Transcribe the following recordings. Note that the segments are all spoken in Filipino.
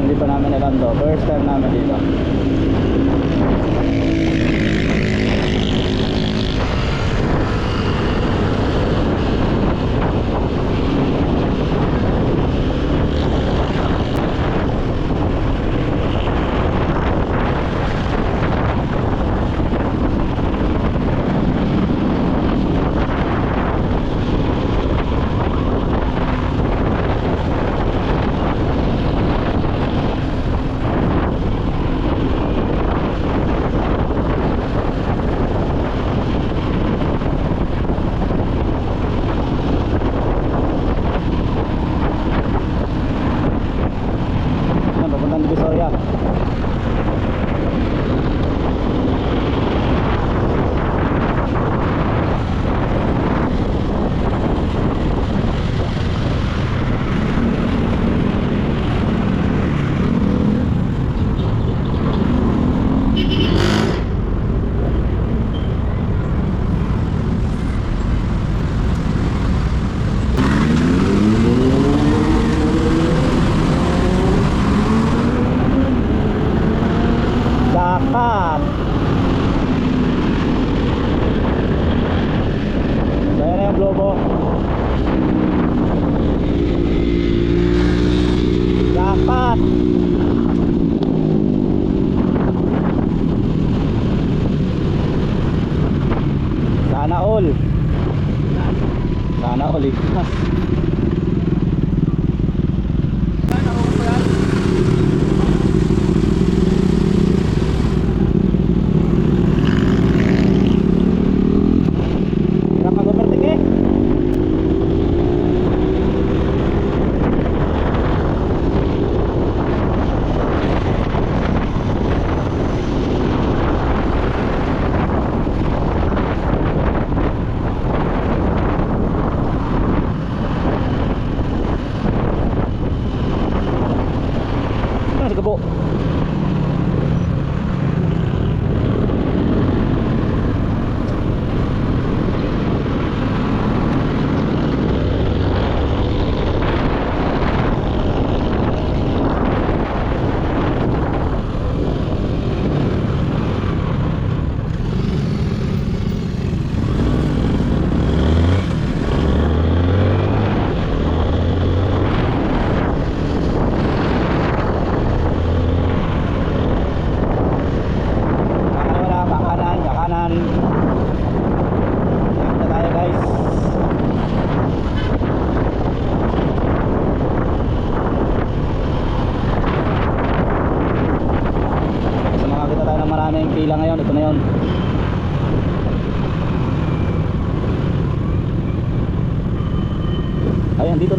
hindi pa namin alam to first time namin dito. nakaligtas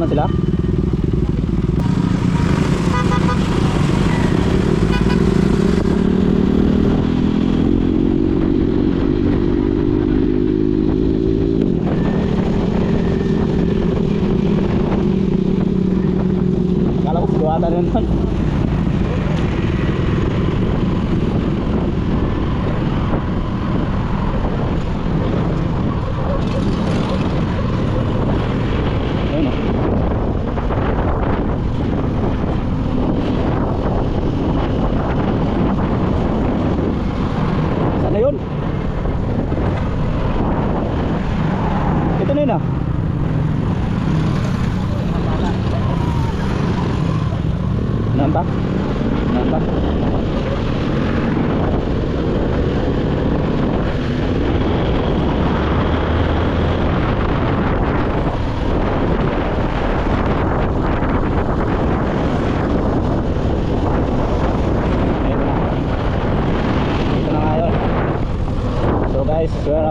lang sila?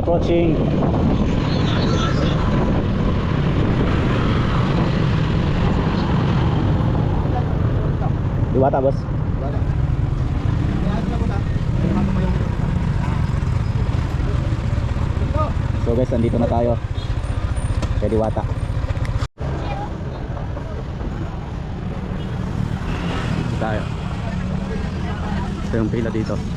approaching Dua tak bos? So guys, andito na tayo. Kaya diwata. Tayo. Ito yung pila dito.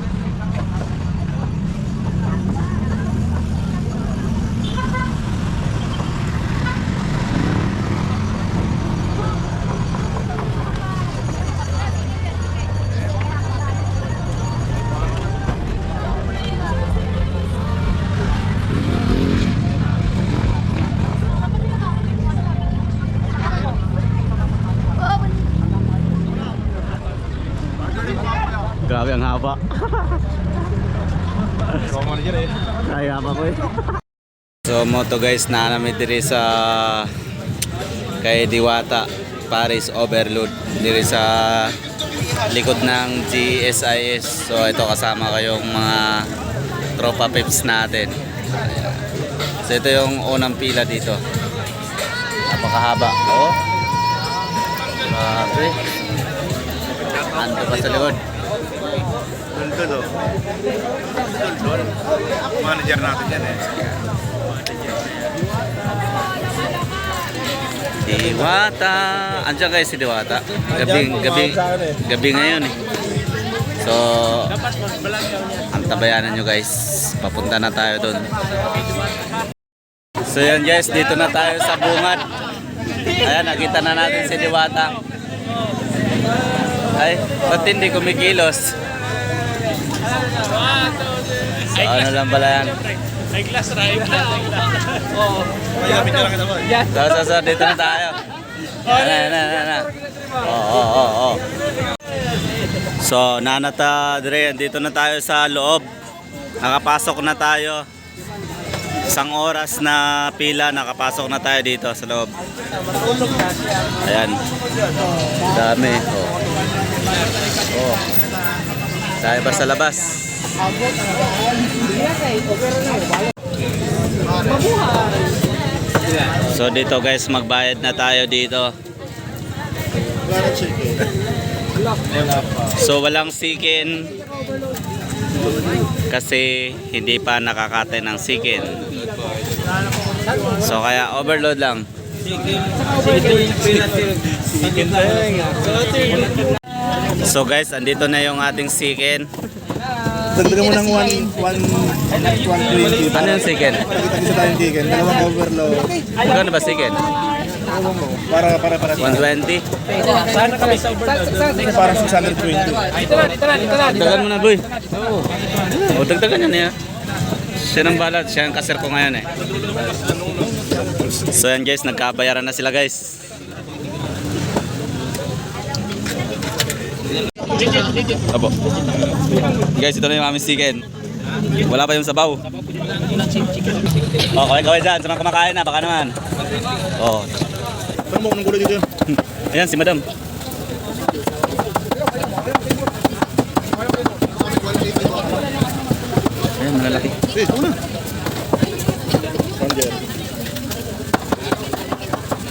Kaya pa po eh. So mo to guys na namin diri sa kay Diwata Paris Overload diri sa likod ng GSIS. So ito kasama kayong mga tropa pips natin. So ito yung unang pila dito. Napakahaba. Oh. Grabe. Ando pa sa likod. Dul-dul oh. Dul-dul. Manager natin yan eh. Diwata. Andiyan guys si Diwata. Gabi, gabi, gabi ngayon eh. So, ang tabayanan nyo guys. Papunta na tayo doon. So yan guys, dito na tayo sa bungad. Ayan, nakita na natin si Diwata. Ay, ba't hindi kumikilos? So, ano lang pala yan? May gamit na lang kita boy. So, so, so, dito na tayo. Ayan, ayan, ayan, ayan. Oo, oo, oo, oo. So, nanata dire, dito na tayo sa loob. Nakapasok na tayo. Isang oras na pila, nakapasok na tayo dito sa loob. Ayan. Dami. Oh. Oh. Tayo ba sa labas? So dito guys, magbayad na tayo dito. So walang sikin kasi hindi pa nakakate ng sikin. So kaya overload lang. So guys, andito na yung ating sikin. Dagdagan mo ng 1 120 Ano yung sikin? Kita-kita tayong chicken. Dalawang overload. Magkano ba sikin? Para para para. 120? Para 620. Dagdagan mo na boy. O dagdagan yan niya. Siya ang balat, siya ang kaser ko ngayon eh. So yan guys, nagkabayaran na sila guys. Abo. Guys, ito na yung aming chicken. Wala pa yung sabaw. Oh, kaway kaway dyan. Sa mga kumakain na, baka naman. Oh, Ano mo ng gulo dito? ayan si madam. Ayan, malalaki. Eh, ito na.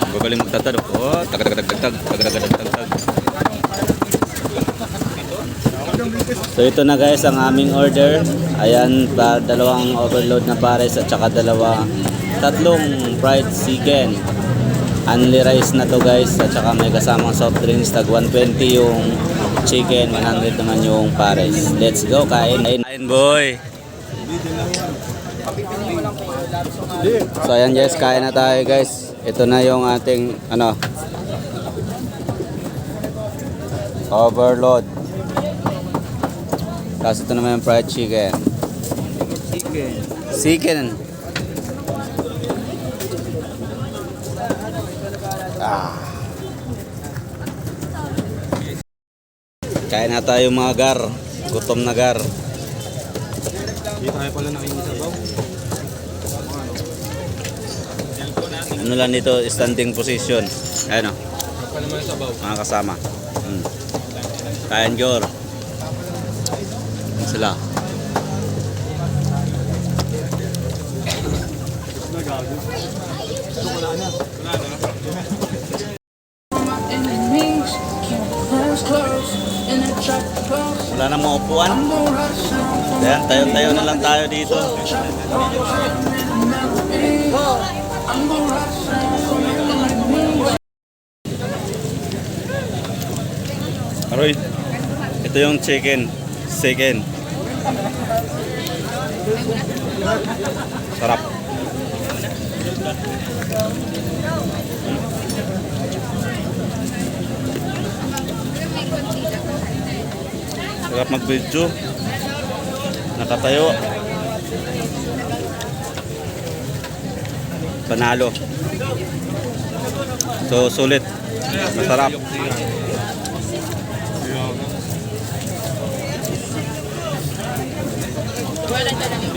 Gagaling magtatalo. Oh, tagadagdagdagdag, tagadagdagdagdag. So ito na guys ang aming order. Ayan, dalawang overload na pares at saka dalawa, tatlong fried chicken. Only rice na to guys at saka may kasamang soft drinks. Tag 120 yung chicken, 100 naman yung pares. Let's go, kain. Kain boy. So ayan guys, kain na tayo guys. Ito na yung ating ano overload. Tapos ito naman yung fried chicken. Chicken. Chicken. Ah. Kain na tayo mga gar. Gutom na gar. Hindi tayo pala nakikisabaw. Ano lang dito, standing position. Ayan o. Mga kasama. Hmm. Kain Jor. Close. Wala na mga upuan. Ayan, tayo-tayo na lang tayo dito. Aroy, ito yung chicken. Chicken. Sarap. Sarap mag-video. Nakatayo. Panalo. So, sulit. Masarap.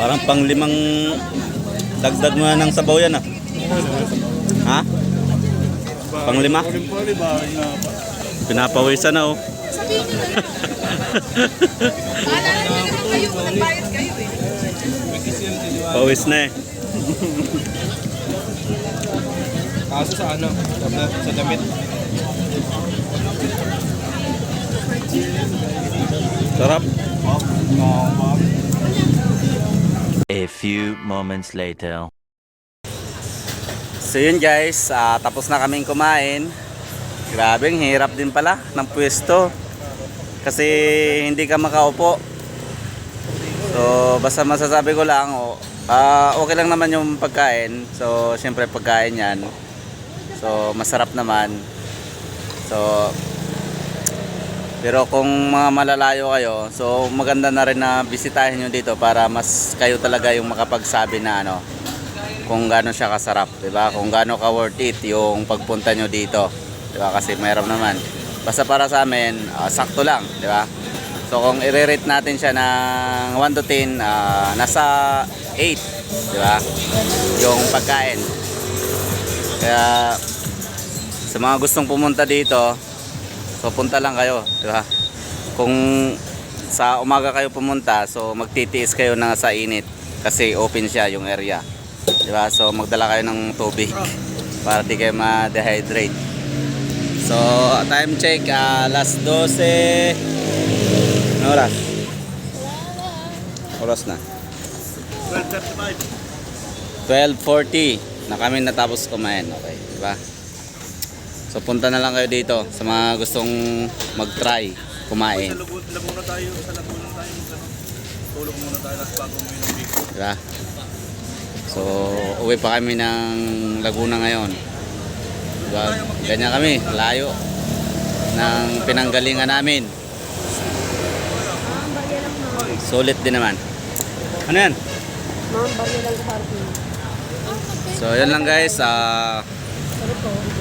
Parang pang limang dagdag mo na ng sabaw yan ah. Ha? Pang lima? Pinapawisan na oh. Sabihin nyo na. Maalala nyo naman kayo kung nagbayad kayo eh. Pawis na eh. Kaso sa ano? Sa damit. Sarap. A few moments later. So yun guys, ah, tapos na kaming kumain. Grabe, ang hirap din pala ng pwesto. Kasi hindi ka makaupo. So basta masasabi ko lang, oh, ah, okay lang naman yung pagkain. So syempre pagkain yan. So masarap naman. So pero kung mga malalayo kayo, so maganda na rin na bisitahin nyo dito para mas kayo talaga yung makapagsabi na ano, kung gaano siya kasarap, 'di ba? Kung gaano ka worth it yung pagpunta nyo dito, 'di ba? Kasi mayroon naman. Basta para sa amin, ah, sakto lang, 'di ba? So kung i-rate natin siya ng 1 to 10, ah, nasa 8, 'di ba? Yung pagkain. Kaya sa mga gustong pumunta dito, so punta lang kayo, 'di ba? Kung sa umaga kayo pumunta, so magtitiis kayo na sa init kasi open siya yung area. 'Di ba? So magdala kayo ng tubig para di kayo ma-dehydrate. So time check ah, alas 12 Ano oras? Oras na. 12.40 na kami natapos kumain. Okay, di ba? So punta na lang kayo dito sa mga gustong mag-try kumain. Laguna tayo. Sa Laguna tayo. Tulog muna tayo. Tapos bago mo yung big. Diba? So, uwi pa kami ng Laguna ngayon. Diba? Ganyan kami, layo ng pinanggalingan namin. Sulit din naman. Ano yan? So, yun lang guys. ah